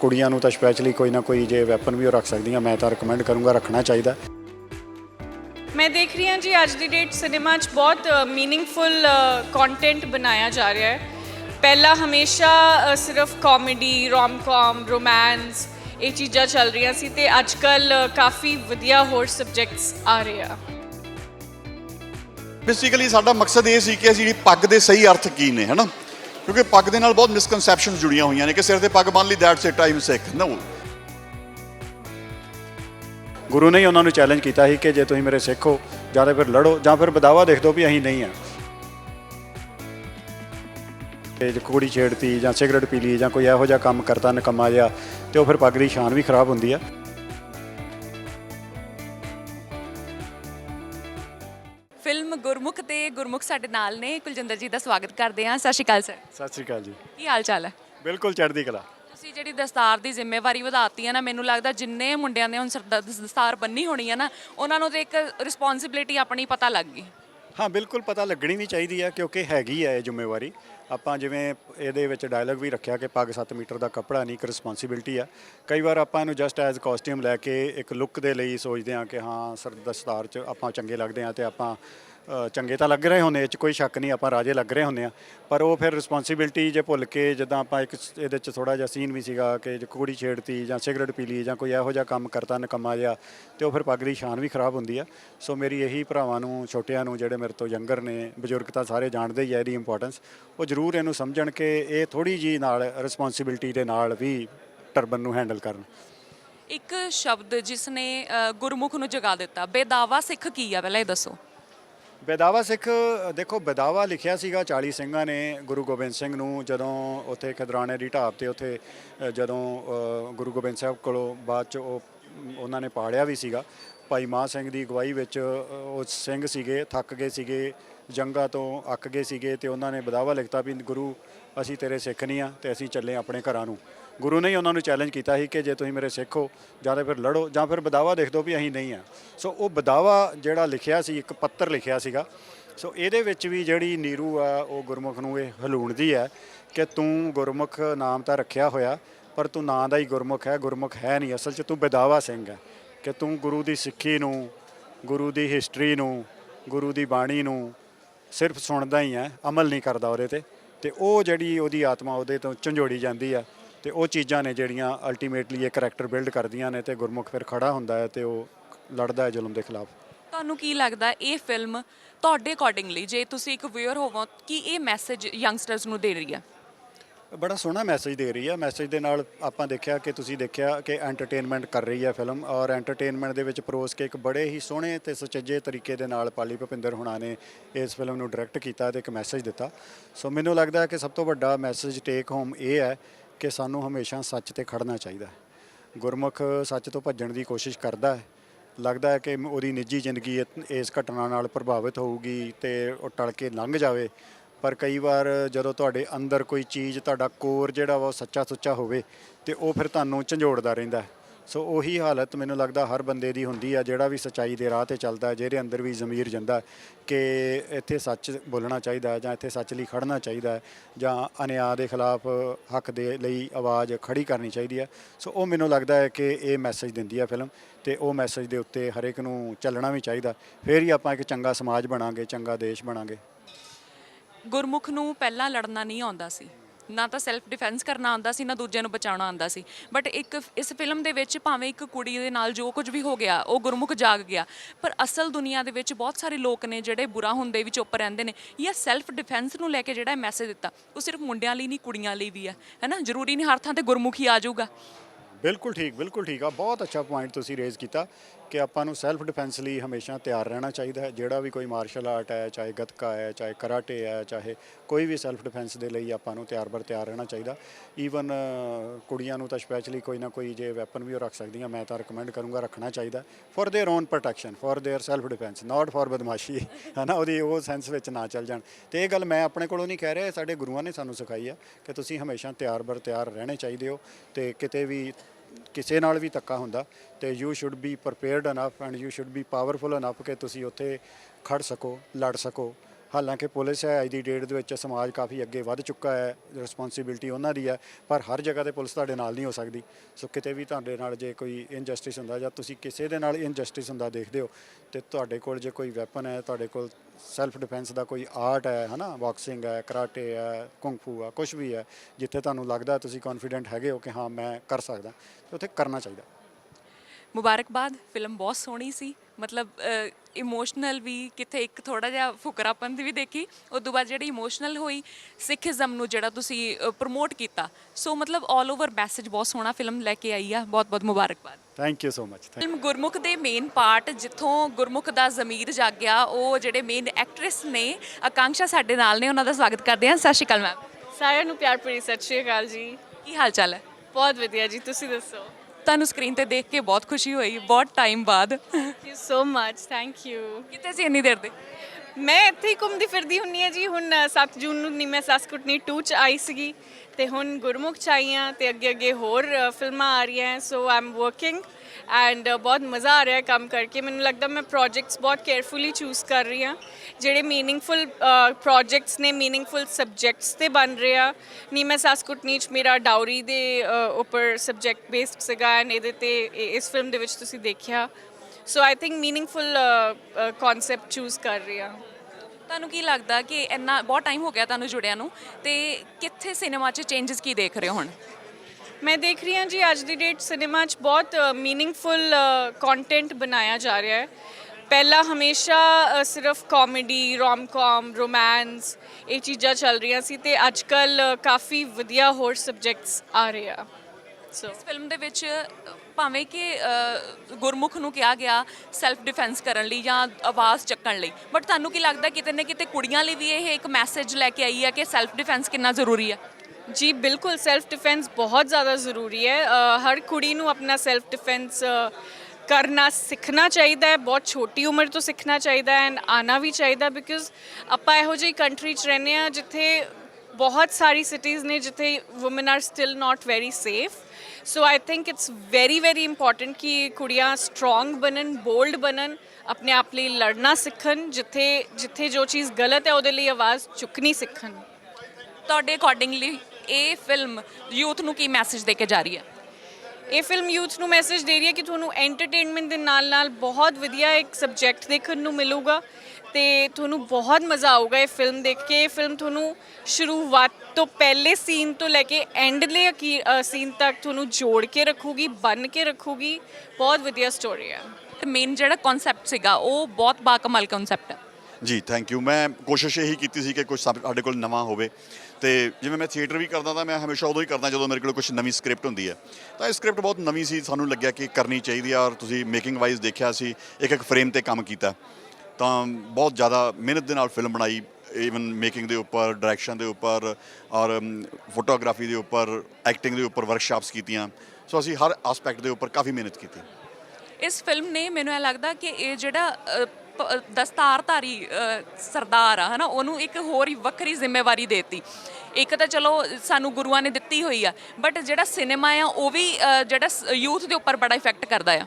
ਕੁੜੀਆਂ ਨੂੰ ਤਾਂ ਸਪੈਸ਼ਲੀ ਕੋਈ ਨਾ ਕੋਈ ਜੇ ਵੈਪਨ ਵੀ ਉਹ ਰੱਖ ਸਕਦੀਆਂ ਮੈਂ ਤਾਂ ਰეკਮੈਂਡ ਕਰੂੰਗਾ ਰੱਖਣਾ ਚਾਹੀਦਾ। ਮੈਂ ਦੇਖ ਰਹੀ ਹਾਂ ਜੀ ਅੱਜ ਦੀ ਡੇਟ ਸਿਨੇਮਾ 'ਚ ਬਹੁਤ ਮੀਨਿੰਗਫੁਲ ਕੰਟੈਂਟ ਬਣਾਇਆ ਜਾ ਰਿਹਾ ਹੈ। ਪਹਿਲਾਂ ਹਮੇਸ਼ਾ ਸਿਰਫ ਕਾਮੇਡੀ ਰੋਮ-ਕਾਮ ਰੋਮਾਂਸ ਇਹ ਚੀਜ਼ਾਂ ਚੱਲ ਰਹੀਆਂ ਸੀ ਤੇ ਅੱਜ ਕੱਲ ਕਾਫੀ ਵਧੀਆ ਹੋਰ ਸਬਜੈਕਟਸ ਆ ਰਹੇ ਆ। ਬੇਸਿਕਲੀ ਸਾਡਾ ਮਕਸਦ ਇਹ ਸੀ ਕਿ ਅਸੀਂ ਜਿਹੜੀ ਪੱਗ ਦੇ ਸਹੀ ਅਰਥ ਕੀ ਨੇ ਹਨਾ? ਕਿਉਂਕਿ ਪੱਗ ਦੇ ਨਾਲ ਬਹੁਤ ਮਿਸਕਨਸੈਪਸ਼ਨਸ ਜੁੜੀਆਂ ਹੋਈਆਂ ਨੇ ਕਿ ਸਿਰ ਤੇ ਪੱਗ ਬੰਨ ਲਈ ਦੈਟਸ ਇਟ ਆਈਮ ਸਿੱਖ ਨੋ ਗੁਰੂ ਨੇ ਹੀ ਉਹਨਾਂ ਨੂੰ ਚੈਲੰਜ ਕੀਤਾ ਸੀ ਕਿ ਜੇ ਤੁਸੀਂ ਮੇਰੇ ਸਿੱਖ ਹੋ, ਜਾਂ ਤਾਂ ਫਿਰ ਲੜੋ, ਜਾਂ ਫਿਰ ਬਦਾਵਾ ਦੇਖ ਦਿਓ ਵੀ ਅਸੀਂ ਨਹੀਂ ਆ। ਤੇ ਜੇ ਕੁੜੀ ਛੇੜਤੀ ਜਾਂ ਸਿਗਰਟ ਪੀ ਲਈ ਜਾਂ ਕੋਈ ਇਹੋ ਜਿਹਾ ਕੰਮ ਕਰਤਾ ਨਕਮਾ ਜਿਹਾ, ਤੇ ਉਹ ਫਿਰ ਪੱਗ ਦੀ ਸ਼ਾਨ ਵੀ ਖਰਾਬ ਹੁੰਦੀ ਆ। ਫਿਲਮ ਗੁਰਮੁਖ ਤੇ ਗੁਰਮੁਖ ਸਾਡੇ ਨਾਲ ਨੇ। ਕੁਲਜਿੰਦਰ ਜੀ ਦਾ ਸਵਾਗਤ ਕਰਦੇ ਹਾਂ। ਸਤਿ ਸ਼੍ਰੀ ਅਕਾਲ ਸਰ। ਸਤਿ ਸ੍ਰੀ ਅਕਾਲ ਜੀ। ਕੀ ਹਾਲ ਚਾਲ ਹੈ? ਬਿਲਕੁਲ ਚੜ੍ਹਦੀ ਕਲਾ। ਤੁਸੀਂ ਜਿਹੜੀ ਦਸਤਾਰ ਦੀ ਜ਼ਿੰਮੇਵਾਰੀ ਵਧਾਤੀ ਹੈ ਨਾ ਮੈਨੂੰ ਲੱਗਦਾ ਜਿੰਨੇ ਮੁੰਡਿਆਂ ਨੇ ਹੁਣ ਸਰਦਾ- ਦਸਤਾਰ ਬੰਨੀ ਹੋਣੀ ਹੈ ਨਾ ਉਹਨਾਂ ਨੂੰ ਤੇ ਇੱਕ ਰਿਸਪੌਂਸਿਬਿਲਿਟੀ ਆਪਣੀ ਪਤਾ ਲੱਗ ਗਈ। ਹਾਂ ਬਿਲਕੁਲ ਪਤਾ ਲੱਗਣੀ ਵੀ ਚਾਹੀਦੀ ਆ ਕਿਉਂਕਿ ਹੈਗੀ ਆ ਇਹ ਜ਼ਿੰਮੇਵਾਰੀ। ਆਪਾਂ ਜਿਵੇਂ ਇਹਦੇ ਵਿੱਚ ਡਾਇਲੌਗ ਵੀ ਰੱਖਿਆ ਕਿ ਪੱਗ 7 ਮੀਟਰ ਦਾ ਕੱਪੜਾ ਨਹੀਂ ਇੱਕ ਰਿਸਪੌਂਸਿਬਿਲਟੀ ਆ। ਕਈ ਵਾਰ ਆਪਾਂ ਇਹਨੂੰ ਜਸਟ ਐਜ਼ ਕਾਸਟਿਊਮ ਲੈ ਕੇ ਇੱਕ ਲੁੱਕ ਦੇ ਲਈ ਸੋਚਦੇ ਆ ਕਿ ਹਾਂ ਸਰ ਦਸਤਾਰ 'ਚ ਆਪਾਂ ਚੰਗੇ ਲੱਗਦੇ ਆ ਤੇ ਆਪਾਂ ਚੰਗੇ ਤਾਂ ਲੱਗ ਰਹੇ ਹੁੰਦੇ ਇਹ 'ਚ ਕੋਈ ਸ਼ੱਕ ਨਹੀਂ, ਆਪਾਂ ਰਾਜੇ ਲੱਗ ਰਹੇ ਹੁੰਦੇ ਆ। ਪਰ ਉਹ ਫਿਰ ਰਿਸਪੌਂਸਿਬਿਲਟੀ ਜੇ ਭੁੱਲ ਕੇ ਜਿੱਦਾਂ ਆਪਾਂ ਇੱਕ ਇਹਦੇ 'ਚ ਥੋੜਾ ਜਿਹਾ ਸੀਨ ਵੀ ਸੀਗਾ ਕਿ ਜੇ ਕੁੜੀ ਛੇੜਤੀ ਜਾਂ ਸਿਗਰਟ ਪੀ ਲਈ ਜਾਂ ਕੋਈ ਇਹੋ ਜਿਹਾ ਕੰਮ ਕਰਤਾ ਨਕਮਾ ਜਿਹਾ, ਤੇ ਉਹ ਫਿਰ ਪੱਗ ਦੀ ਸ਼ਾਨ ਵੀ ਖਰਾਬ ਹੁੰਦੀ ਆ। ਸੋ ਮੇਰੀ ਇਹੀ ਭਰਾਵਾਂ ਨੂੰ, ਛੋਟਿਆਂ ਨੂੰ, ਜਿਹੜੇ ਮੇਰੇ ਤੋਂ ਯੰਗਰ ਨੇ, ਬਜ਼ੁਰਗ ਤਾਂ ਸਾਰੇ ਜਾਣਦੇ ਹੀ ਆ ਇਹਦੀ ਇੰਪੋਰਟੈਂਸ ਉਹ ਜ਼ਰੂਰ ਇਹਨੂੰ ਸਮਝਣ ਕਿ ਇਹ ਥੋੜੀ ਜੀ ਨਾਲ ਰਿਸਪੌਂਸਿਬਿਲਟੀ ਦੇ ਨਾਲ ਵੀ ਟਰਬਨ ਨੂੰ ਹੈਂਡਲ ਕਰਨ। ਇੱਕ ਸ਼ਬਦ ਜਿਸ ਨੇ ਗੁਰਮੁਖ ਨੂੰ ਜਗਾ ਦਿੱਤਾ, ਬੇਦਾਵਾ ਸਿੱਖ ਕੀ ਆ, ਪਹਿਲਾਂ ਇਹ ਦੱਸੋ। ਬੇਦਾਵਾ ਸਿੱਖ, ਦੇਖੋ ਬੇਦਾਵਾ ਲਿਖਿਆ ਸੀਗਾ 40 ਸਿੰਘਾਂ ਨੇ ਗੁਰੂ ਗੋਬਿੰਦ ਸਿੰਘ ਨੂੰ ਜਦੋਂ ਉੱਥੇ ਖਦਰਾਣੇ ਦੀ ਢਾਬ ਤੇ ਉੱਥੇ ਜਦੋਂ ਗੁਰੂ ਗੋਬਿੰਦ ਸਾਹਿਬ ਕੋਲੋਂ ਬਾਅਦ ਚ ਉਹ, ਉਹਨਾਂ ਨੇ ਪਾੜਿਆ ਵੀ ਸੀਗਾ। ਭਾਈ ਮਾਹ ਸਿੰਘ ਦੀ ਅਗਵਾਈ ਵਿੱਚ ਉਹ ਸਿੰਘ ਸੀਗੇ, ਥੱਕ ਗਏ ਸੀਗੇ, ਜੰਗਾਂ ਤੋਂ ਅੱਕ ਗਏ ਸੀਗੇ ਤੇ ਉਹਨਾਂ ਨੇ ਬਦਾਵਾ ਲਿਖਤਾ ਵੀ ਗੁਰੂ, ਅਸੀਂ ਤੇਰੇ ਸਿੱਖ ਨਹੀਂ ਆ ਤੇ ਅਸੀਂ ਚੱਲੇ ਆਪਣੇ ਘਰਾਂ ਨੂੰ। ਗੁਰੂ ਨੇ ਹੀ ਉਹਨਾਂ ਨੂੰ ਚੈਲੰਜ ਕੀਤਾ ਸੀ ਕਿ ਜੇ ਤੁਸੀਂ ਮੇਰੇ ਸਿੱਖ ਹੋ, ਜਾਂ ਤਾਂ ਫਿਰ ਲੜੋ, ਜਾਂ ਫਿਰ ਬਦਾਵਾ ਦੇਖ ਦਿਓ ਵੀ ਅਸੀਂ ਨਹੀਂ ਆ। ਸੋ ਉਹ ਬਦਾਵਾ ਜਿਹੜਾ ਲਿਖਿਆ ਸੀ, ਇੱਕ ਪੱਤਰ ਲਿਖਿਆ ਸੀਗਾ। ਸੋ ਇਹਦੇ ਵਿੱਚ ਵੀ ਜਿਹੜੀ ਨੀਰੂ ਆ, ਉਹ ਗੁਰਮੁਖ ਨੂੰ ਇਹ ਹਲੂਣਦੀ ਹੈ ਕਿ ਤੂੰ ਗੁਰਮੁਖ ਨਾਮ ਤਾਂ ਰੱਖਿਆ ਹੋਇਆ, ਪਰ ਤੂੰ ਨਾਂ ਦਾ ਹੀ ਗੁਰਮੁਖ ਹੈ ਗੁਰਮੁਖ ਹੈ ਨਹੀਂ। ਅਸਲ 'ਚ ਤੂੰ ਬਦਾਵਾ ਸਿੰਘ ਹੈ ਕਿ ਤੂੰ ਗੁਰੂ ਦੀ ਸਿੱਖੀ ਨੂੰ, ਗੁਰੂ ਦੀ ਹਿਸਟਰੀ ਨੂੰ, ਗੁਰੂ ਦੀ ਬਾਣੀ ਨੂੰ ਸਿਰਫ ਸੁਣਦਾ ਹੀ ਹੈ, ਅਮਲ ਨਹੀਂ ਕਰਦਾ ਉਹਦੇ ਤੇ। ਤੇ ਉਹ ਜਿਹੜੀ ਉਹਦੀ ਆਤਮਾ ਉਹਦੇ ਤੋਂ ਝੰਜੋੜੀ ਜਾਂਦੀ ਆ ਤੇ ਉਹ ਚੀਜ਼ਾਂ ਨੇ ਜਿਹੜੀਆਂ ਅਲਟੀਮੇਟਲੀ ਇਹ ਕਰੈਕਟਰ ਬਿਲਡ ਕਰਦੀਆਂ ਨੇ ਤੇ ਗੁਰਮੁਖ ਫਿਰ ਖੜਾ ਹੁੰਦਾ ਹੈ ਤੇ ਉਹ ਲੜਦਾ ਹੈ ਜ਼ੁਲਮ ਦੇ ਖਿਲਾਫ। ਤੁਹਾਨੂੰ ਕੀ ਲੱਗਦਾ ਇਹ ਫਿਲਮ ਤੁਹਾਡੇ ਅਕੋਰਡਿੰਗਲੀ ਜੇ ਤੁਸੀਂ ਇੱਕ ਵਿਊਅਰ ਹੋਵੋ ਕੀ ਇਹ ਮੈਸੇਜ ਯੰਗਸਟਰਸ ਨੂੰ ਦੇ ਰਹੀ ਹੈ? ਬੜਾ ਸੋਹਣਾ ਮੈਸੇਜ ਦੇ ਰਹੀ ਹੈ। ਮੈਸੇਜ ਦੇ ਨਾਲ ਆਪਾਂ ਦੇਖਿਆ ਕਿ ਤੁਸੀਂ ਦੇਖਿਆ ਕਿ ਐਂਟਰਟੇਨਮੈਂਟ ਕਰ ਰਹੀ ਹੈ ਫਿਲਮ ਔਰ ਐਂਟਰਟੇਨਮੈਂਟ ਦੇ ਵਿੱਚ ਪਰੋਸ ਕੇ ਇੱਕ ਬੜੇ ਹੀ ਸੋਹਣੇ ਤੇ ਸੁਚੱਜੇ ਤਰੀਕੇ ਦੇ ਨਾਲ ਪਾਲੀ ਭੁਪਿੰਦਰ ਹੁਣਾਂ ਨੇ ਇਸ ਫਿਲਮ ਨੂੰ ਡਾਇਰੈਕਟ ਕੀਤਾ ਤੇ ਇੱਕ ਮੈਸੇਜ ਦਿੱਤਾ। ਸੋ ਮੈਨੂੰ ਲੱਗਦਾ ਹੈ ਕਿ ਸਭ ਤੋਂ ਵੱਡਾ ਮੈਸੇਜ ਟੇਕ ਹੋਮ ਇਹ ਹੈ ਕਿ ਸਾਨੂੰ ਹਮੇਸ਼ਾ ਸੱਚ ਤੇ ਖੜਨਾ ਚਾਹੀਦਾ ਹੈ। ਗੁਰਮੁਖ ਸੱਚ ਤੋਂ ਭੱਜਣ ਦੀ ਕੋਸ਼ਿਸ਼ ਕਰਦਾ ਹੈ। ਲੱਗਦਾ ਹੈ ਕਿ ਉਹਦੀ ਨਿੱਜੀ ਜ਼ਿੰਦਗੀ ਇਸ ਘਟਨਾ ਨਾਲ ਪ੍ਰਭਾਵਿਤ ਹੋਊਗੀ ਤੇ ਉਹ ਟਲ ਕੇ ਲੰਘ ਜਾਵੇ। ਪਰ ਕਈ ਵਾਰ ਜਦੋਂ ਤੁਹਾਡੇ ਅੰਦਰ ਕੋਈ ਚੀਜ਼, ਤੁਹਾਡਾ ਕੋਰ ਜਿਹੜਾ ਵਾ ਉਹ ਸੱਚਾ ਸੁੱਚਾ ਹੋਵੇ ਤੇ ਉਹ ਫਿਰ ਤੁਹਾਨੂੰ ਝੰਜੋੜਦਾ ਰਹਿੰਦਾ ਹੈ। ਸੋ ਉਹੀ ਹਾਲਤ ਮੈਨੂੰ ਲੱਗਦਾ ਹਰ ਬੰਦੇ ਦੀ ਹੁੰਦੀ ਆ ਜਿਹੜਾ ਵੀ ਸਚਾਈ ਦੇ ਰਾਹ ਤੇ ਚੱਲਦਾ ਹੈ, ਜਿਹਦੇ ਅੰਦਰ ਵੀ ਜ਼ਮੀਰ ਜਾਂਦਾ ਕਿ ਇੱਥੇ ਸੱਚ ਬੋਲਣਾ ਚਾਹੀਦਾ ਹੈ ਜਾਂ ਇੱਥੇ ਸੱਚ ਲਈ ਖੜਨਾ ਚਾਹੀਦਾ ਹੈ ਜਾਂ ਅਨਿਆਂ ਦੇ ਖਿਲਾਫ ਹੱਕ ਦੇ ਲਈ ਆਵਾਜ਼ ਖੜੀ ਕਰਨੀ ਚਾਹੀਦੀ ਹੈ ਸੋ ਉਹ ਮੈਨੂੰ ਲੱਗਦਾ ਹੈ ਕਿ ਇਹ ਮੈਸੇਜ ਦਿੰਦੀ ਹੈ ਫਿਲਮ ਤੇ ਉਹ ਮੈਸੇਜ ਦੇ ਉੱਤੇ ਹਰੇਕ ਨੂੰ ਚੱਲਣਾ ਵੀ ਚਾਹੀਦਾ। ਫਿਰ ਹੀ ਆਪਾਂ ਇੱਕ ਚੰਗਾ ਸਮਾਜ ਬਣਾਂਗੇ ਚੰਗਾ ਦੇਸ਼ ਬਣਾਂਗੇ। ਗੁਰਮੁਖ ਨੂੰ ਪਹਿਲਾਂ ਲੜਨਾ ਨਹੀਂ ਆਉਂਦਾ ਸੀ। ਨਾ ਤਾਂ ਸੈਲਫ ਡਿਫੈਂਸ ਕਰਨਾ ਆਉਂਦਾ ਸੀ, ਨਾ ਦੂਜਿਆਂ ਨੂੰ ਬਚਾਉਣਾ ਆਉਂਦਾ ਸੀ। ਬਟ ਇੱਕ ਇਸ ਫਿਲਮ ਦੇ ਵਿੱਚ ਭਾਵੇਂ ਇੱਕ ਕੁੜੀ ਦੇ ਨਾਲ ਜੋ ਕੁਝ ਵੀ ਹੋ ਗਿਆ, ਉਹ ਗੁਰਮੁਖ ਜਾਗ ਗਿਆ। ਪਰ ਅਸਲ ਦੁਨੀਆ ਦੇ ਵਿੱਚ ਬਹੁਤ ਸਾਰੇ ਲੋਕ ਨੇ ਜਿਹੜੇ ਬੁਰਾ ਹੁੰਦੇ ਵੀ ਚੁੱਪ ਰਹਿੰਦੇ ਨੇ ਜਾਂ ਸੈਲਫ ਡਿਫੈਂਸ ਨੂੰ ਲੈ ਕੇ ਜਿਹੜਾ ਮੈਸੇਜ ਦਿੱਤਾ, ਉਹ ਸਿਰਫ ਮੁੰਡਿਆਂ ਲਈ ਨਹੀਂ, ਕੁੜੀਆਂ ਲਈ ਵੀ ਹੈ ਹੈਨਾ? ਜ਼ਰੂਰੀ ਨਹੀਂ ਹਰ ਥਾਂ ਤੇ ਗੁਰਮੁਖ ਹੀ ਆ ਜਾਊਗਾ। ਬਿਲਕੁਲ ਠੀਕ ਬਿਲਕੁਲ ਠੀਕ। ਆ ਬਹੁਤ ਅੱਛਾ ਪੁਆਇੰਟ ਤੁਸੀਂ ਰੇਜ਼ ਕੀਤਾ। ਕਿ ਆਪਾਂ ਨੂੰ ਸੈਲਫ ਡਿਫੈਂਸ ਲਈ ਹਮੇਸ਼ਾ ਤਿਆਰ ਰਹਿਣਾ ਚਾਹੀਦਾ ਹੈ। ਜਿਹੜਾ ਵੀ ਕੋਈ ਮਾਰਸ਼ਲ ਆਰਟ ਹੈ, ਚਾਹੇ ਗੱਤਕਾ ਹੈ, ਚਾਹੇ ਕਰਾਟੇ ਹੈ, ਚਾਹੇ ਕੋਈ ਵੀ ਸੈਲਫ ਡਿਫੈਂਸ ਦੇ ਲਈ ਆਪਾਂ ਨੂੰ ਤਿਆਰ ਬਰ ਤਿਆਰ ਰਹਿਣਾ ਚਾਹੀਦਾ। ਈਵਨ ਕੁੜੀਆਂ ਨੂੰ ਤਾਂ ਸਪੈਸ਼ਲੀ ਕੋਈ ਨਾ ਕੋਈ ਜੇ ਵੈਪਨ ਵੀ ਉਹ ਰੱਖ ਸਕਦੀਆਂ, ਮੈਂ ਤਾਂ ਰეკਮੈਂਡ ਕਰੂੰਗਾ ਰੱਖਣਾ ਚਾਹੀਦਾ। For their own protection for their self defence not for ਬਦਮਾਸ਼ੀ ਹੈ ਨਾ ਉਹਦੀ ਉਹ ਸੈਂਸ ਵਿੱਚ ਨਾ ਚੱਲ ਜਾਣ। ਤੇ ਇਹ ਗੱਲ ਮੈਂ ਆਪਣੇ ਕੋਲੋਂ ਨਹੀਂ ਕਹਿ ਰਿਹਾ ਸਾਡੇ ਗੁਰੂਆਂ ਨੇ ਸਾਨੂੰ ਸਿਖਾਈ ਹੈ ਕਿ ਤੁਸੀਂ ਹਮੇਸ਼ਾ ਤਿਆਰ ਬਰ ਤਿਆਰ ਰਹਿਣੇ ਚਾਹੀਦੇ ਹੋ ਤੇ ਕਿਤੇ ਵੀ ਕਿਸੇ ਨਾਲ ਵੀ ਧੱਕਾ ਹੁੰਦਾ ਤੇ you should be prepared enough and you should be powerful enough ਕਿ ਤੁਸੀਂ ਉੱਥੇ ਖੜ ਸਕੋ, ਲੜ ਸਕੋ। ਹਾਲਾਂਕਿ ਪੁਲਿਸ ਹੈ, ਅੱਜ ਦੀ ਡੇਟ ਦੇ ਵਿੱਚ ਸਮਾਜ ਕਾਫੀ ਅੱਗੇ ਵੱਧ ਚੁੱਕਾ ਹੈ ਰਿਸਪੌਂਸਿਬਿਲਟੀ ਉਹਨਾਂ ਦੀ ਹੈ, ਪਰ ਹਰ ਜਗ੍ਹਾ ਤੇ ਪੁਲਿਸ ਤੁਹਾਡੇ ਨਾਲ ਨਹੀਂ ਹੋ ਸਕਦੀ। ਸੋ ਕਿਤੇ ਵੀ ਤੁਹਾਡੇ ਨਾਲ ਜੇ ਕੋਈ ਇਨਜਸਟਿਸ ਹੁੰਦਾ ਜਾਂ ਤੁਸੀਂ ਕਿਸੇ ਦੇ ਨਾਲ ਇਨਜਸਟਿਸ ਹੁੰਦਾ ਦੇਖਦੇ ਹੋ, ਤੇ ਤੁਹਾਡੇ ਕੋਲ ਜੇ ਕੋਈ ਵੈਪਨ ਹੈ, ਤੁਹਾਡੇ ਕੋਲ ਸੈਲਫ ਡਿਫੈਂਸ ਦਾ ਕੋਈ ਆਰਟ ਹੈ, ਹਨਾ? ਬਾਕਸਿੰਗ ਹੈ ਕਰਾਟੇ ਹੈ ਕੁੰਗ ਫੂ ਹੈ ਕੁਝ ਵੀ ਹੈ, ਜਿੱਥੇ ਤੁਹਾਨੂੰ ਲੱਗਦਾ ਤੁਸੀਂ ਕੌਨਫੀਡੈਂਟ ਹੈਗੇ ਹੋ ਕਿ ਹਾਂ, ਮੈਂ ਕਰ ਸਕਦਾ, ਤੇ ਉੱਥੇ ਕਰਨਾ ਚਾਹੀਦਾ। ਮੁਬਾਰਕਬਾਦ ਫਿਲਮ ਬਹੁਤ ਸੋਹਣੀ ਸੀ। ਮਤਲਬ ਇਮੋਸ਼ਨਲ ਵੀ ਕਿਤੇ ਇੱਕ ਥੋੜਾ ਜਿਹਾ ਫੁਕਰਾਪਨ ਦੀ ਵੀ ਦੇਖੀ ਉਦੋਂ ਬਾਅਦ ਜਿਹੜੀ ਇਮੋਸ਼ਨਲ ਹੋਈ ਸਿੱਖਿਜ਼ਮ ਨੂੰ ਜਿਹੜਾ ਤੁਸੀਂ ਪ੍ਰਮੋਟ ਕੀਤਾ। ਸੋ ਮਤਲਬ 올 ਓਵਰ ਮੈਸੇਜ ਬਹੁਤ ਸੋਹਣਾ ਫਿਲਮ ਲੈ ਕੇ ਆਈ ਆ ਬਹੁਤ ਬਹੁਤ ਮੁਬਾਰਕਬਾਦ। Thank you so much film Gurmukh ਦੇ ਮੇਨ ਪਾਰਟ ਜਿੱਥੋਂ ਗੁਰਮੁਖ ਦਾ ਜ਼ਮੀਰ ਜਾਗਿਆ ਉਹ ਜਿਹੜੇ ਮੇਨ ਐਕਟ੍ਰੈਸ ਨੇ ਆਕਾਂਸ਼ਾ ਸਾਡੇ ਨਾਲ ਨੇ ਉਹਨਾਂ ਦਾ ਸਵਾਗਤ ਕਰਦੇ ਹਾਂ। ਸਤਿ ਸ਼੍ਰੀ ਅਕਾਲ ਮੈਮ ਸਾਰਿਆਂ ਨੂੰ ਪਿਆਰ ਭਰੀ ਸਤਿ ਸ਼੍ਰੀ ਅਕਾਲ ਜੀ। ਕੀ ਹਾਲ ਚਾਲ ਹੈ? ਬਹੁਤ ਵਧੀਆ ਜੀ ਤੁਸੀਂ ਦੱਸੋ? ਤੁਹਾਨੂੰ ਸਕਰੀਨ ਤੇ ਦੇਖ ਕੇ ਬਹੁਤ ਖੁਸ਼ੀ ਹੋਈ ਬਹੁਤ ਟਾਈਮ ਬਾਅਦ। Thank you so much thank you ਕਿਤੇ ਸੀ ਇੰਨੀ ਦੇਰ ਦੇ? ਮੈਂ ਇੱਥੇ ਹੀ ਘੁੰਮਦੀ ਫਿਰਦੀ ਹੁੰਨੀ ਆ ਜੀ। ਹੁਣ 7 ਜੂਨ ਨੂੰ ਨੀ ਮੈਂ ਸਸਕੁਟਨੀ 2 ਚ ਆਈ ਸੀਗੀ ਤੇ ਹੁਣ ਗੁਰਮੁਖ ਚ ਆਈ ਹਾਂ ਤੇ ਅੱਗੇ ਅੱਗੇ ਹੋਰ ਫਿਲਮਾਂ ਆ ਰਹੀਆਂ so I am working and ਬਹੁਤ ਮਜ਼ਾ ਆ ਰਿਹਾ ਕੰਮ ਕਰਕੇ। ਮੈਨੂੰ ਲੱਗਦਾ ਮੈਂ ਪ੍ਰੋਜੈਕਟਸ ਬਹੁਤ ਕੇਅਰਫੁਲੀ ਚੂਜ਼ ਕਰ ਰਹੀ ਹਾਂ। ਜਿਹੜੇ ਮੀਨਿੰਗਫੁਲ ਪ੍ਰੋਜੈਕਟਸ ਨੇ ਮੀਨਿੰਗਫੁਲ ਸਬਜੈਕਟਸ ਤੇ ਬਣ ਰਹੇ ਆ। ਨੀ ਮੈਂ ਸਸਕੁਟਨੀ ਚ ਮੇਰਾ ਡਾਉਰੀ ਦੇ ਉੱਪਰ ਸਬਜੈਕਟ ਬੇਸਡ ਸੀਗਾ ਐਂਡ ਇਹਦੇ ਤੇ ਇਸ ਫਿਲਮ ਦੇ ਵਿੱਚ ਤੁਸੀਂ ਦੇਖਿਆ। So I think meaningful concept choose ਕਰ ਰਹੀ ਹਾਂ ਤੁਹਾਨੂੰ ਕੀ ਲੱਗਦਾ ਕਿ ਇੰਨਾ ਬਹੁਤ ਟਾਈਮ ਹੋ ਗਿਆ ਤੁਹਾਨੂੰ ਜੁੜਿਆ ਨੂੰ ਤੇ ਕਿੱਥੇ ਸਿਨੇਮਾ 'ਚ ਚੇਂਜਸ ਕੀ ਦੇਖ ਰਹੇ ਹੋ ਹੁਣ? ਮੈਂ ਦੇਖ ਰਹੀ ਹਾਂ ਜੀ ਅੱਜ ਦੀ ਡੇਟ ਸਿਨੇਮਾ 'ਚ ਬਹੁਤ ਮੀਨਿੰਗਫੁਲ ਕੰਟੈਂਟ ਬਣਾਇਆ ਜਾ ਰਿਹਾ ਹੈ। ਪਹਿਲਾਂ ਹਮੇਸ਼ਾ ਸਿਰਫ ਕਾਮੇਡੀ ਰੋਮ-ਕਾਮ ਰੋਮਾਂਸ ਇਹ ਚੀਜ਼ਾਂ ਚੱਲ ਰਹੀਆਂ ਸੀ ਤੇ ਅੱਜ ਕੱਲ ਕਾਫੀ ਵਧੀਆ ਹੋਰ ਸਬਜੈਕਟਸ ਆ ਰਹੇ ਆ। ਸੋ ਇਸ ਫਿਲਮ ਦੇ ਵਿੱਚ ਭਾਵੇਂ ਕਿ ਅ, ਗੁਰਮੁਖ ਨੂੰ ਕਿਹਾ ਗਿਆ ਸੈਲਫ ਡਿਫੈਂਸ ਕਰਨ ਲਈ ਜਾਂ ਆਵਾਜ਼ ਚੱਕਣ ਲਈ ਬਟ ਤੁਹਾਨੂੰ ਕੀ ਲੱਗਦਾ ਕਿਤੇ ਨਾ ਕਿਤੇ ਕੁੜੀਆਂ ਲਈ ਵੀ ਇਹ ਇੱਕ ਮੈਸੇਜ ਲੈ ਕੇ ਆਈ ਹੈ ਕਿ ਸੈਲਫ ਡਿਫੈਂਸ ਕਿੰਨਾ ਜ਼ਰੂਰੀ ਹੈ? ਜੀ ਬਿਲਕੁਲ ਸੈਲਫ ਡਿਫੈਂਸ ਬਹੁਤ ਜ਼ਿਆਦਾ ਜ਼ਰੂਰੀ ਹੈ। ਹਰ ਕੁੜੀ ਨੂੰ ਆਪਣਾ ਸੈਲਫ ਡਿਫੈਂਸ ਕਰਨਾ ਸਿੱਖਣਾ ਚਾਹੀਦਾ ਹੈ ਬਹੁਤ ਛੋਟੀ ਉਮਰ ਤੋਂ ਸਿੱਖਣਾ ਚਾਹੀਦਾ ਹੈ ਐਂਡ ਆਣਾ ਵੀ ਚਾਹੀਦਾ ਬਿਕਾਜ਼ ਆਪਾਂ ਇਹੋ ਜਿਹੀ ਕੰਟਰੀ 'ਚ ਰਹਿੰਦੇ ਆ ਜਿੱਥੇ ਬਹੁਤ ਸਾਰੀ ਸਿਟੀਜ਼ ਨੇ ਜਿੱਥੇ women are still not very safe so I think it's very very important ਕਿ ਕੁੜੀਆਂ ਸਟਰੋਂਗ ਬਣਨ ਬੋਲਡ ਬਣਨ ਆਪਣੇ ਆਪ ਲਈ ਲੜਨਾ ਸਿੱਖਣ ਜਿੱਥੇ ਜਿੱਥੇ ਜੋ ਚੀਜ਼ ਗਲਤ ਹੈ ਉਹਦੇ ਲਈ ਆਵਾਜ਼ ਚੁੱਕਣੀ ਸਿੱਖਣ ਤੁਹਾਡੇ ਅਕੋਰਡਿੰਗਲੀ ਇਹ ਫਿਲਮ ਯੂਥ ਨੂੰ ਕੀ ਮੈਸੇਜ ਦੇ ਕੇ ਜਾ ਰਹੀ ਹੈ? ਇਹ ਫਿਲਮ ਯੂਥ ਨੂੰ ਮੈਸੇਜ ਦੇ ਰਹੀ ਹੈ ਕਿ ਤੁਹਾਨੂੰ ਐਂਟਰਟੇਨਮੈਂਟ ਦੇ ਨਾਲ ਨਾਲ ਬਹੁਤ ਵਧੀਆ ਇੱਕ ਸਬਜੈਕਟ ਦੇਖਣ ਨੂੰ ਮਿਲੂਗਾ ਤੇ ਤੁਹਾਨੂੰ ਬਹੁਤ ਮਜ਼ਾ ਆਊਗਾ ਇਹ ਫਿਲਮ ਦੇਖ ਕੇ। ਇਹ ਫਿਲਮ ਤੁਹਾਨੂੰ ਸ਼ੁਰੂਆਤ ਤੋਂ ਪਹਿਲੇ ਸੀਨ ਤੋਂ ਲੈ ਕੇ ਐਂਡਲੇ ਸੀਨ ਤੱਕ ਤੁਹਾਨੂੰ ਜੋੜ ਕੇ ਰੱਖੂਗੀ ਬੰਨ ਕੇ ਰੱਖੂਗੀ। ਬਹੁਤ ਵਧੀਆ ਸਟੋਰੀ ਹੈ ਮੇਨ ਜਿਹੜਾ ਕਨਸੈਪਟ ਸੀਗਾ ਉਹ ਬਹੁਤ ਬਾਕਮਾਲ ਕਨਸੈਪਟ ਹੈ ਜੀ ਥੈਂਕ ਯੂ ਮੈਂ ਕੋਸ਼ਿਸ਼ ਇਹੀ ਕੀਤੀ ਸੀ ਕਿ ਕੁਝ ਸਾ- ਸਾਡੇ ਕੋਲ ਨਵਾਂ ਹੋਵੇ। ਤੇ ਜਿਵੇਂ ਮੈਂ ਥੀਏਟਰ ਵੀ ਕਰਦਾ ਤਾਂ ਮੈਂ ਹਮੇਸ਼ਾ ਉਦੋਂ ਹੀ ਕਰਦਾ ਜਦੋਂ ਮੇਰੇ ਕੋਲ ਕੁਝ ਨਵੀਂ ਸਕ੍ਰਿਪਟ ਹੁੰਦੀ ਹੈ। ਤਾਂ ਇਹ ਸਕ੍ਰਿਪਟ ਬਹੁਤ ਨਵੀਂ ਸੀ ਸਾਨੂੰ ਲੱਗਿਆ ਕਿ ਕਰਨੀ ਚਾਹੀਦੀ ਆ ਔਰ ਤੁਸੀਂ ਮੇਕਿੰਗ ਵਾਈਜ਼ ਦੇਖਿਆ ਸੀ ਇੱਕ ਇੱਕ ਫਰੇਮ ਤੇ ਕੰਮ ਕੀਤਾ। ਤਾਂ ਬਹੁਤ ਜ਼ਿਆਦਾ ਮਿਹਨਤ ਦੇ ਨਾਲ ਫਿਲਮ ਬਣਾਈ ਈਵਨ ਮੇਕਿੰਗ ਦੇ ਉੱਪਰ ਡਾਇਰੈਕਸ਼ਨ ਦੇ ਉੱਪਰ ਔਰ ਫੋਟੋਗ੍ਰਾਫੀ ਦੇ ਉੱਪਰ ਐਕਟਿੰਗ ਦੇ ਉੱਪਰ ਵਰਕਸ਼ਾਪਸ ਕੀਤੀਆਂ। ਸੋ ਅਸੀਂ ਹਰ ਐਸਪੈਕਟ ਦੇ ਉੱਪਰ ਕਾਫੀ ਮਿਹਨਤ ਕੀਤੀ। ਇਸ ਫਿਲਮ ਨੇ ਮੈਨੂੰ ਇਹ ਲੱਗਦਾ ਕਿ ਇਹ ਜਿਹੜਾ ਦਸਤਾਰਧਾਰੀ ਸਰਦਾਰ ਆ ਹਨਾ ਉਹਨੂੰ ਇੱਕ ਹੋਰ ਹੀ ਵੱਖਰੀ ਜ਼ਿੰਮੇਵਾਰੀ ਦੇਤੀ। ਇੱਕ ਤਾਂ ਚਲੋ ਸਾਨੂੰ ਗੁਰੂਆਂ ਨੇ ਦਿੱਤੀ ਹੋਈ ਆ ਬਟ ਜਿਹੜਾ ਸਿਨੇਮਾ ਆ ਉਹ ਵੀ ਜਿਹੜਾ ਯੂਥ ਦੇ ਉੱਪਰ ਬੜਾ ਇਫੈਕਟ ਕਰਦਾ ਆ।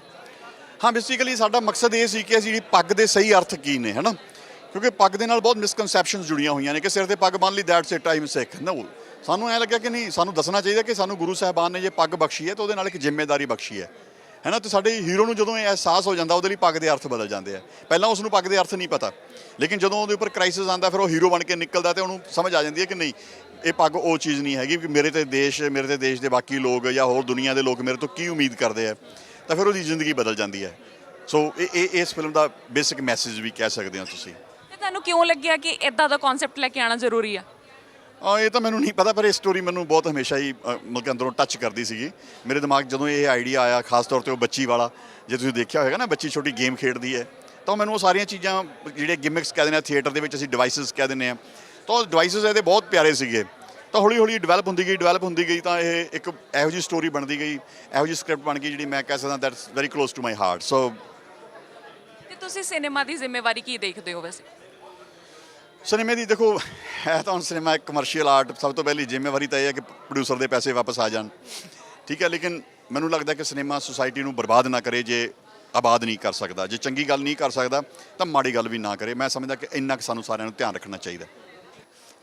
ਹਾਂ ਬੇਸਿਕਲੀ ਸਾਡਾ ਮਕਸਦ ਇਹ ਸੀ ਕਿ ਅਸੀਂ ਜਿਹੜੀ ਪੱਗ ਦੇ ਸਹੀ ਅਰਥ ਕੀ ਨੇ ਹਨਾ? ਕਿਉਂਕਿ ਪੱਗ ਦੇ ਨਾਲ ਬਹੁਤ ਮਿਸਕਨਸੈਪਸ਼ਨਸ ਜੁੜੀਆਂ ਹੋਈਆਂ ਨੇ ਕਿ ਸਿਰ ਤੇ ਪੱਗ ਬੰਨ ਲਈ that's it I am Sikh no ਸਾਨੂੰ ਐ ਲੱਗਿਆ ਕਿ ਨਹੀਂ, ਸਾਨੂੰ ਦੱਸਣਾ ਚਾਹੀਦਾ ਕਿ ਸਾਨੂੰ ਗੁਰੂ ਸਾਹਿਬਾਨ ਨੇ ਜੇ ਪੱਗ ਬਖਸ਼ੀ ਹੈ ਤਾਂ ਉਹਦੇ ਨਾਲ ਇੱਕ ਜ਼ਿੰਮੇਵਾਰੀ ਬਖਸ਼ੀ ਹੈ। ਹੈਨਾ, ਤੇ ਸਾਡੇ ਹੀਰੋ ਨੂੰ ਜਦੋਂ ਇਹ ਅਹਿਸਾਸ ਹੋ ਜਾਂਦਾ, ਉਹਦੇ ਲਈ ਪੱਗ ਦੇ ਅਰਥ ਬਦਲ ਜਾਂਦੇ ਆ। ਪਹਿਲਾਂ ਉਸ ਨੂੰ ਪੱਗ ਦੇ ਅਰਥ ਨਹੀਂ ਪਤਾ, ਲੇਕਿਨ ਜਦੋਂ ਉਹਦੇ ਉੱਪਰ ਕ੍ਰਾਈਸਿਸ ਆਉਂਦਾ, ਫਿਰ ਉਹ ਹੀਰੋ ਬਣ ਕੇ ਨਿਕਲਦਾ ਤੇ ਉਹਨੂੰ ਸਮਝ ਆ ਜਾਂਦੀ ਹੈ ਕਿ ਨਹੀਂ, ਇਹ ਪੱਗ ਉਹ ਚੀਜ਼ ਨਹੀਂ ਹੈਗੀ ਕਿ ਮੇਰੇ ਤੇ ਦੇਸ਼, ਮੇਰੇ ਤੇ ਦੇਸ਼ ਦੇ ਬਾਕੀ ਲੋਕ ਜਾਂ ਹੋਰ ਦੁਨੀਆ ਦੇ ਲੋਕ ਮੇਰੇ ਤੋਂ ਕੀ ਉਮੀਦ ਕਰਦੇ ਆ, ਤਾਂ ਫਿਰ ਉਹਦੀ ਜ਼ਿੰਦਗੀ ਬਦਲ ਜਾਂਦੀ ਹੈ। ਸੋ ਇਹ ਇਹ, ਇਸ ਫਿਲਮ ਦਾ ਬੇਸਿਕ ਮੈਸੇਜ ਵੀ ਕਹਿ ਸਕਦੇ ਹੋ ਤੁਸੀਂ। ਤੁਹਾਨੂੰ ਕਿਉਂ ਲੱਗਿਆ ਕਿ ਇਦਾਂ ਦਾ ਕਨਸੈਪਟ ਲੈ ਕੇ ਆਣਾ ਜ਼ਰੂਰੀ ਆ? ਆ ਇਹ ਤਾਂ ਮੈਨੂੰ ਨਹੀਂ ਪਤਾ ਪਰ ਇਹ ਸਟੋਰੀ ਮੈਨੂੰ ਬਹੁਤ ਹਮੇਸ਼ਾ ਹੀ ਅ, ਮਤਲਬ ਕਿ ਅੰਦਰੋਂ ਟੱਚ ਕਰਦੀ ਸੀਗੀ। ਮੇਰੇ ਦਿਮਾਗ 'ਚ ਜਦੋਂ ਇਹ ਆਈਡੀਆ ਆਇਆ ਖਾਸ ਤੌਰ ਤੇ ਉਹ ਬੱਚੀ ਵਾਲਾ ਜੇ ਤੁਸੀਂ ਦੇਖਿਆ ਹੋਵੇਗਾ ਨਾ ਬੱਚੀ ਛੋਟੀ ਗੇਮ ਖੇਡਦੀ ਹੈ ਤਾਂ ਮੈਨੂੰ ਉਹ ਸਾਰੀਆਂ ਚੀਜ਼ਾਂ ਜਿਹੜੇ ਗਿਮਿਕਸ ਕਹਿ ਦਿੰਦੇ ਆ ਥੀਏਟਰ ਦੇ ਵਿੱਚ ਅਸੀਂ ਡਿਵਾਈਸਸ ਕਹਿ ਦਿੰਦੇ ਆ ਤਾਂ ਉਹ ਡਿਵਾਈਸਸ ਇਹਦੇ ਬਹੁਤ ਪਿਆਰੇ ਸੀਗੇ। ਤਾਂ ਹੌਲੀ ਹੌਲੀ ਡਿਵੈਲਪ ਹੁੰਦੀ ਗਈ ਡਿਵੈਲਪ ਹੁੰਦੀ ਗਈ ਤਾਂ ਇਹ ਇੱਕ ਇਹੋ ਜਿਹੀ ਸਟੋਰੀ ਬਣਦੀ ਗਈ ਇਹੋ ਜਿਹੀ ਸਕ੍ਰਿਪਟ ਬਣ ਗਈ ਜਿਹੜੀ ਮੈਂ ਕਹਿ ਸਕਦਾ that's very close to my heart so ਤੇ ਤੁਸੀਂ ਸਿਨੇਮਾ ਦੀ ਜ਼ਿੰਮੇਵਾਰੀ ਕੀ ਦੇਖਦੇ ਹੋ ਵੈਸੇ? ਸਿਨੇਮੇ ਦੀ ਦੇਖੋ ਹੈ ਤਾਂ ਹੁਣ ਸਿਨੇਮਾ ਇੱਕ ਕਮਰਸ਼ੀਅਲ ਆਰਟ ਸਭ ਤੋਂ ਪਹਿਲੀ ਜ਼ਿੰਮੇਵਾਰੀ ਤਾਂ ਇਹ ਹੈ ਕਿ ਪ੍ਰੋਡਿਊਸਰ ਦੇ ਪੈਸੇ ਵਾਪਸ ਆ ਜਾਣ। ਠੀਕ ਹੈ, ਲੇਕਿਨ ਮੈਨੂੰ ਲੱਗਦਾ ਕਿ ਸਿਨੇਮਾ ਸੁਸਾਇਟੀ ਨੂੰ ਬਰਬਾਦ ਨਾ ਕਰੇ, ਜੇ ਆਬਾਦ ਨਹੀਂ ਕਰ ਸਕਦਾ। ਜੇ ਚੰਗੀ ਗੱਲ ਨਹੀਂ ਕਰ ਸਕਦਾ, ਤਾਂ ਮਾੜੀ ਗੱਲ ਵੀ ਨਾ ਕਰੇ। ਮੈਂ ਸਮਝਦਾ ਕਿ ਇੰਨਾ ਕੁ ਸਾਨੂੰ ਸਾਰਿਆਂ ਨੂੰ ਧਿਆਨ ਰੱਖਣਾ ਚਾਹੀਦਾ।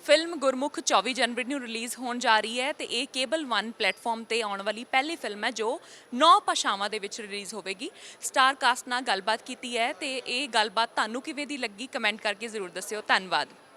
ਫਿਲਮ ਗੁਰਮੁਖ 24 ਜਨਵਰੀ ਨੂੰ ਰਿਲੀਜ਼ ਹੋਣ ਜਾ ਰਹੀ ਹੈ ਤੇ ਇਹ ਕੇਬਲ 1 ਪਲੇਟਫਾਰਮ ਤੇ ਆਉਣ ਵਾਲੀ ਪਹਿਲੀ ਫਿਲਮ ਹੈ ਜੋ ਨੌ ਭਾਸ਼ਾਵਾਂ ਦੇ ਵਿੱਚ ਰਿਲੀਜ਼ ਹੋਵੇਗੀ। ਸਟਾਰ ਕਾਸਟ ਨਾਲ ਗੱਲਬਾਤ ਕੀਤੀ ਹੈ ਤੇ ਇਹ ਗੱਲਬਾਤ ਤੁਹਾਨੂੰ ਕਿਵੇਂ ਦੀ ਲੱਗੀ ਕਮੈਂਟ ਕਰਕੇ ਜ਼ਰੂਰ ਦੱਸਿਓ। ਧੰਨਵਾਦ।